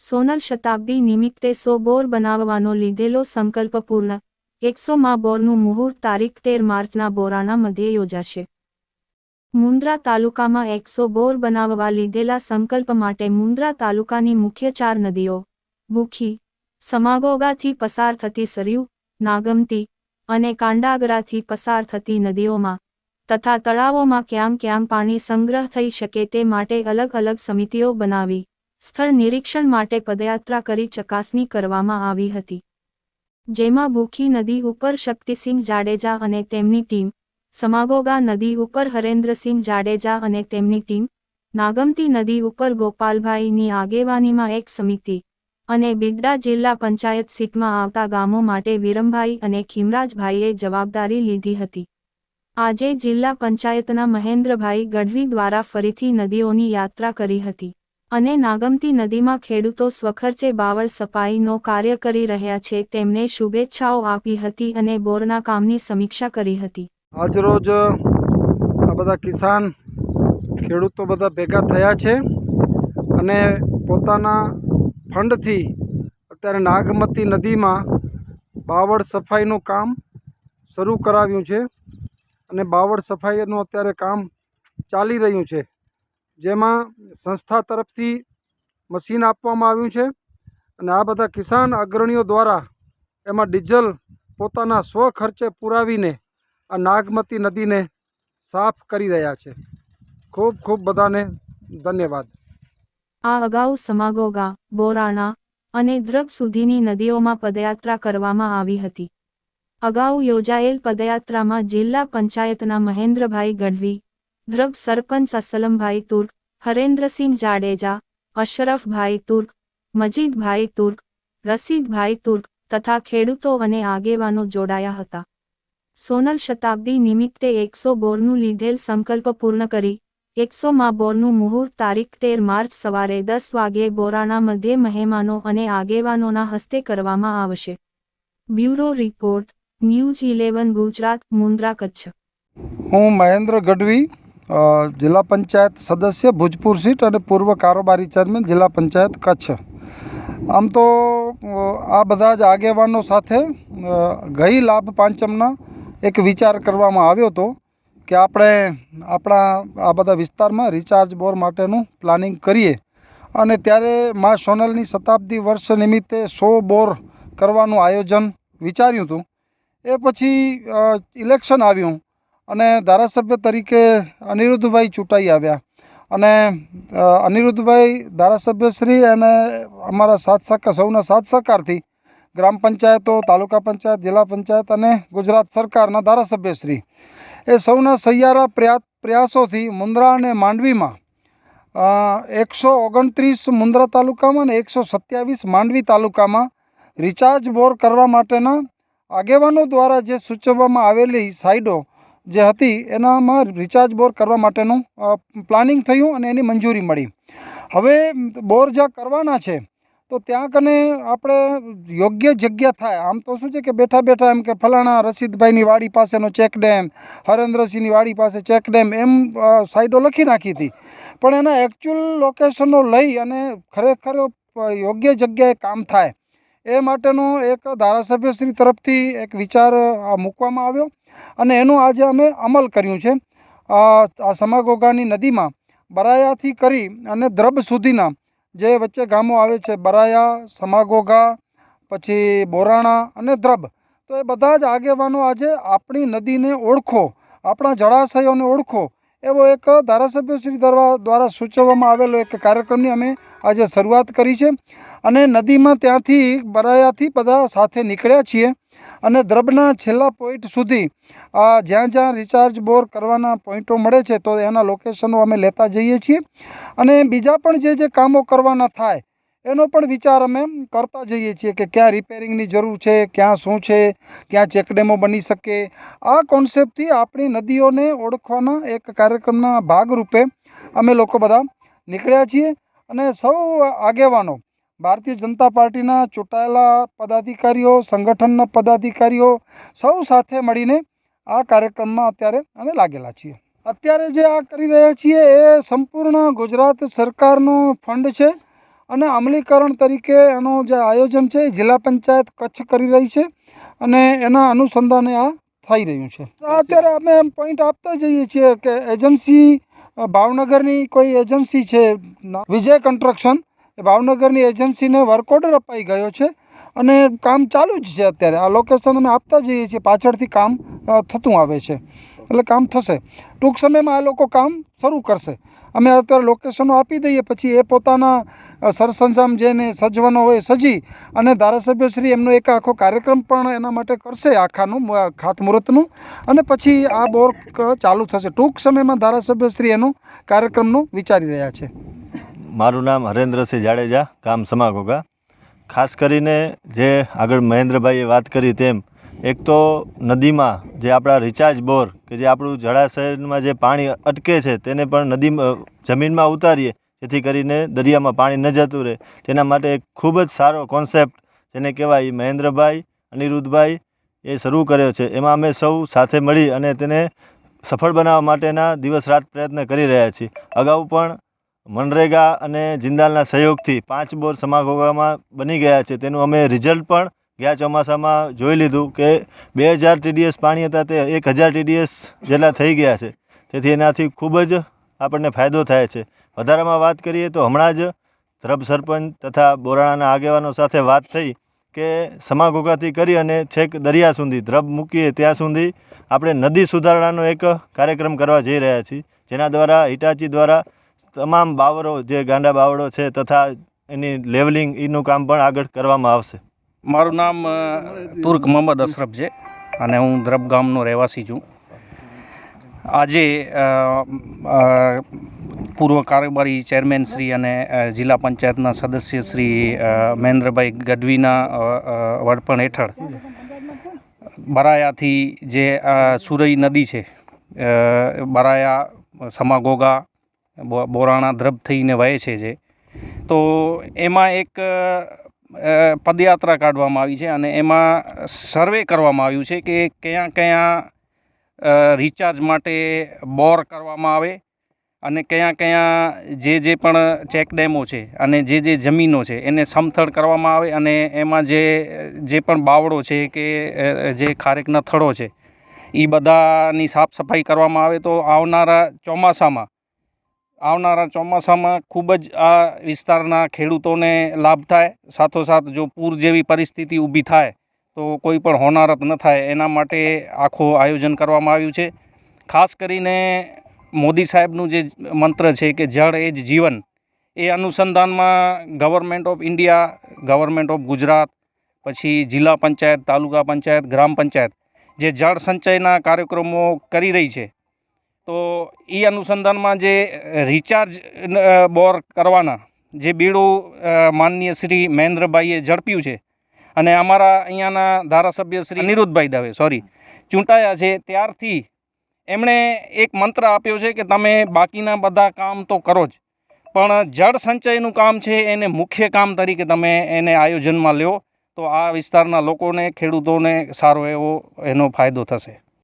સોનલ શતાબ્દી નિમિત્તે સો બોર બનાવવાનો લીધેલો સંકલ્પ પૂર્ણ. એકસોમાં બોરનું મુહૂર્ત તારીખ તેર માર્ચના બોરાણા મધ્યે યોજાશે. મુન્દ્રા તાલુકામાં એકસો બોર બનાવવા લીધેલા સંકલ્પ માટે મુન્દ્રા તાલુકાની મુખ્ય ચાર નદીઓ, ભૂખી, સમાગોગાથી પસાર થતી સરયુ, નાગમતી અને કાંડાગરાથી પસાર થતી નદીઓમાં તથા તળાવોમાં ક્યાંક ક્યાંક પાણી સંગ્રહ થઈ શકે તે માટે અલગ અલગ સમિતિઓ બનાવી સ્થળ નિરીક્ષણ માટે પદયાત્રા કરી ચકાસણી કરવામાં આવી હતી. જેમાં ભૂખી નદી ઉપર શક્તિસિંહ જાડેજા અને તેમની ટીમ, સમાગોગા નદી ઉપર હરેન્દ્રસિંહ જાડેજા અને તેમની ટીમ, નાગમતી નદી ઉપર ગોપાલભાઈની આગેવાનીમાં એક સમિતિ અને બિદડા જિલ્લા પંચાયત સીટમાં આવતા ગામો માટે વિરમભાઈ અને ખીમરાજભાઈએ જવાબદારી લીધી હતી. આજે જિલ્લા પંચાયતના મહેન્દ્રભાઈ ગઢવી દ્વારા ફરીથી નદીઓની યાત્રા કરી હતી અને નાગમતી નદીમાં ખેડૂતો સ્વખર્ચે બાવળ સફાઈનો કાર્ય કરી રહ્યા છે તેમને શુભેચ્છાઓ આપી હતી અને બોરના કામની સમીક્ષા કરી હતી. આજરોજ આ બધા કિસાન ખેડૂતો બધા ભેગા થયા છે અને પોતાના ફંડથી અત્યારે નાગમતી નદીમાં બાવળ સફાઈનું કામ શરૂ કરાવ્યું છે અને બાવળ સફાઈનું અત્યારે કામ ચાલી રહ્યું છે. જેમાં સંસ્થા તરફથી મશીન આપવામાં આવ્યું છે અને આ બધા કિસાન અગ્રણીઓ દ્વારા એમાં ડીઝલ પોતાના સ્વ ખર્ચે પુરાવીને આ નાગમતી નદીને સાફ કરી રહ્યા છે. ખૂબ ખૂબ બધાને ધન્યવાદ. આ અગાઉ સમાગોગા, બોરાણા અને દ્રબ સુધીની નદીઓમાં પદયાત્રા કરવામાં આવી હતી. અગાઉ યોજાયેલ પદયાત્રામાં જિલ્લા પંચાયતના મહેન્દ્રભાઈ ગઢવી, દ્રબ સરપંચ અસલમભાઈ તુર્ક, હરેન્દ્રસિંહ જાડેજા, અશરફભાઈ તુર્ક, મજીદભાઈ તુર્ક, રસીદભાઈ તુર્ક તથા ખેડૂતો અને આગેવાનો જોડાયા હતા. સોનલ શતાબ્દી નિમિત્તે એકસો બોરનું લીધેલ સંકલ્પ પૂર્ણ કરી એકસોમાં બોરનું મુહૂર્ત તારીખ તેર માર્ચ સવારે દસ વાગ્યે બોરાણા મધ્યે મહેમાનો અને આગેવાનોના હસ્તે કરવામાં આવશે. Bureau report, news eleven Gujarat, Mundra Kutch. હું મહેન્દ્ર ગઢવી જિલ્લા પંચાયત સદસ્ય, ભુજપુર સીટ અને પૂર્વ કારોબારી ચેરમેન, જિલ્લા પંચાયત કચ્છ. આમ તો આ બધા જ આગેવાનો સાથે ગઈ લાભ પાંચમના એક વિચાર કરવામાં આવ્યો હતો. કે આપણે આપણા આ બધા વિસ્તારમાં રિચાર્જ બોર માટેનું પ્લાનિંગ કરીએ. અને ત્યારે મા સોનલની શતાબ્દી વર્ષ નિમિત્તે સો બોર કરવાનું આયોજન વિચાર્યું હતું. એ પછી ઇલેક્શન આવ્યું અને ધારાસભ્ય તરીકે અનિરુદ્ધભાઈ ચૂંટાઈ આવ્યા. અને અનિરુદ્ધભાઈ ધારાસભ્યશ્રી અને અમારા સાથ સહકાર, સૌના સાથ સહકારથી ગ્રામ પંચાયતો, તાલુકા પંચાયત, જિલ્લા પંચાયત અને ગુજરાત સરકારના ધારાસભ્યશ્રી. એ સૌના સહિયારા પ્રયા, પ્રયાસોથી મુન્દ્રા અને માંડવીમાં એકસો ઓગણત્રીસ મુન્દ્રા તાલુકામાં અને એકસો સત્યાવીસ માંડવી તાલુકામાં રિચાર્જ બોર કરવા માટેના આગેવાનો દ્વારા જે સૂચવવામાં આવેલી સાઇડો જે હતી, એનામાં રિચાર્જ બોર કરવા માટેનું પ્લાનિંગ થયું અને એની મંજૂરી મળી. હવે બોર જ્યાં કરવાના છે તો ત્યાં કને આપણે યોગ્ય જગ્યા થાય. આમ તો શું છે કે બેઠા બેઠા એમ કે ફલાણા રસીદભાઈની વાડી પાસેનો ચેક ડેમ, હરેન્દ્રસિંહની વાડી પાસે ચેક ડેમ એમ સાઈડો લખી નાખી હતી. પણ એના એકચ્યુઅલ લોકેશનો લઈ અને ખરેખર યોગ્ય જગ્યાએ કામ થાય. એ માટેનો એક ધારાસભ્યશ્રી તરફથી એક વિચાર મૂકવામાં આવ્યો અને એનું આજે અમે અમલ કર્યું છે. આ સમાગોગાની નદીમાં બરાયાથી કરી અને દ્રબ સુધીના જે વચ્ચે ગામો આવે છે, બરાયા, સમાગોગા, પછી બોરાણા અને દ્રબ. તો એ બધા જ આગેવાનો આજે આપણી નદીને ઓળખો, આપણા જળાશયોને ઓળખો. એવો એક ધારાસભ્યશ્રી દ્વારા દ્વારા સૂચવવામાં આવેલો એક કાર્યક્રમની અમે આજે શરૂઆત કરી છે. અને નદીમાં ત્યાંથી બરાયાથી બધા સાથે નીકળ્યા છીએ. અને દ્રબના છેલ્લા પોઈન્ટ સુધી જ્યાં જ્યાં રિચાર્જ બોર કરવાના પોઈન્ટો મળે છે, તો એના લોકેશનો અમે લેતા જઈએ છીએ. અને બીજા પણ જે જે કામો કરવાના થાય, એનો પણ વિચાર અમે કરતા જઈએ છીએ કે ક્યાં રિપેરિંગની જરૂર છે, ક્યાં શું છે, ક્યાં ચેકડેમો બની શકે. આ કોન્સેપ્ટથી આપણી નદીઓને ઓળખવાના એક કાર્યક્રમના ભાગરૂપે અમે લોકો બધા નીકળ્યા છીએ. અને સૌ આગેવાનો ભારતીય જનતા પાર્ટીના ચૂંટાયેલા પદાધિકારીઓ, સંગઠનના પદાધિકારીઓ સૌ સાથે મળીને આ કાર્યક્રમમાં અત્યારે અમે લાગેલા છીએ. અત્યારે જે આ કરી રહ્યા છીએ એ સંપૂર્ણ ગુજરાત સરકારનો ફંડ છે અને અમલીકરણ તરીકે એનું જે આયોજન છે એ જિલ્લા પંચાયત કચ્છ કરી રહી છે અને એના અનુસંધાને આ થઈ રહ્યું છે. અત્યારે અમે પોઈન્ટ આપતા જઈએ છીએ કે એજન્સી, ભાવનગરની કોઈ એજન્સી છે, વિજય કન્સ્ટ્રક્શન ભાવનગરની એજન્સીને વર્ક ઓર્ડર અપાઈ ગયો છે અને કામ ચાલુ જ છે અત્યારે. આ લોકેશન અમે આપતા જઈએ છીએ. પાછળથી કામ થતું આવે છે. એટલે કામ થશે. ટૂંક સમયમાં આ લોકો કામ શરૂ કરશે. અમે અત્યારે લોકેશનો આપી દઈએ. પછી એ પોતાના સરસંજામ જેને સજવાનો હોય સજી અને ધારાસભ્યશ્રી એમનો એક આખો કાર્યક્રમ પણ એના માટે કરશે આખાનું ખાતમુહૂર્તનું. અને પછી આ બોર ચાલુ થશે. ટૂંક સમયમાં ધારાસભ્યશ્રી એનું કાર્યક્રમનું વિચારી રહ્યા છે. મારું નામ હરેન્દ્રસિંહ જાડેજા, ગામ સમાઘોગા ખાસ કરીને જે આગળ મહેન્દ્રભાઈએ વાત કરી તેમ, એક તો નદીમાં જે આપણા રિચાર્જ બોર કે જે આપણું જળાશયમાં જે પાણી અટકે છે તેને પણ નદીમાં જમીનમાં ઉતારીએ, જેથી કરીને દરિયામાં પાણી ન જતું રહે. તેના માટે એક ખૂબ જ સારો કોન્સેપ્ટ જેને કહેવાય મહેન્દ્રભાઈ, અનિરુદ્ધભાઈ, એ શરૂ કર્યો છે. એમાં અમે સૌ સાથે મળી અને તેને સફળ બનાવવા માટેના દિવસ રાત પ્રયત્ન કરી રહ્યા છીએ. અગાઉ પણ મનરેગા અને જિંદાલના સહયોગથી પાંચ બોર સમાગોગામાં બની ગયા છે. તેનું અમે રિઝલ્ટ પણ ગયા ચોમાસામાં જોઈ લીધું કે બે હજાર ટીડીએસ પાણી હતા તે એક હજાર ટીડીએસ જેટલા થઈ ગયા છે. તેથી એનાથી ખૂબ જ આપણને ફાયદો થાય છે. વધારામાં વાત કરીએ તો હમણાં જ ધ્રબ સરપંચ તથા બોરાણાના આગેવાનો સાથે વાત થઈ કે સમાગોગાથી કરી અને છેક દરિયા સુધી ધ્રબ મૂકીએ ત્યાં સુધી આપણે નદી સુધારણાનો એક કાર્યક્રમ કરવા જઈ રહ્યા છીએ. જેના દ્વારા હિટાચી દ્વારા તમામ બાવરો જે ગાંડા બાવળો છે તથા એની લેવલિંગ એનું કામ પણ આગળ કરવામાં આવશે. મારું નામ તુર્ક મોહમ્મદ અશરફ છે અને હું દ્રબ ગામનો રહેવાસી છું. આજે પૂર્વ કારોબારી ચેરમેન શ્રી અને જિલ્લા પંચાયતના સદસ્ય શ્રી મહેન્દ્રભાઈ ગઢવીના વડપણ હેઠળ બરાયાથી જે સુરઈ નદી છે બરાયા, સમાગોગા બોરાણા દ્રભ થઈને વહે છે જે. તો એમાં એક પદયાત્રા કાઢવામાં આવી છે અને એમાં સર્વે કરવામાં આવ્યું છે કે કયા કયા રિચાર્જ માટે બોર કરવામાં આવે અને કયા કયા જે જે પણ ચેક ડેમો છે અને જે જે જમીનો છે એને સમથળ કરવામાં આવે અને એમાં જે જે પણ બાવળો છે કે જે ખારેકના થડો છે એ બધાની સાફ સફાઈ કરવામાં આવે તો આવનારા ચોમાસામાં આવનારા ચોમાસામાં ખૂબ જ આ વિસ્તારના ખેડૂતોને લાભ થાય. સાથોસાથ જો પૂર જેવી પરિસ્થિતિ ઊભી થાય, તો કોઈ પણ હોનારત ન થાય. એના માટે આખું આયોજન કરવામાં આવ્યું છે. ખાસ કરીને મોદી સાહેબનું જે મંત્ર છે કે જળ એ જ જીવન, એ અનુસંધાનમાં government of India, government of Gujarat, પછી જિલ્લા પંચાયત, તાલુકા પંચાયત, ગ્રામ પંચાયત જે જળ સંચયના કાર્યક્રમો કરી રહી છે. તો એ અનુસંધાનમાં જે રિચાર્જ બોર કરવાના, જે બીડું માનનીય શ્રી મહેન્દ્રભાઈએ ઝડપ્યું છે, અને અમારા અહીંયાના ધારાસભ્ય શ્રી નિરુદ્ધભાઈ દવે સોરી ચૂંટાયા છે, ત્યારથી એમણે એક મંત્ર આપ્યો છે કે તમે બાકીના બધા કામ તો કરો જ, પણ જળ સંચયનું કામ છે એને મુખ્ય કામ તરીકે તમે એને આયોજનમાં લ્યો, તો આ વિસ્તારના લોકોને, ખેડૂતોને સારો એવો એનો ફાયદો થશે.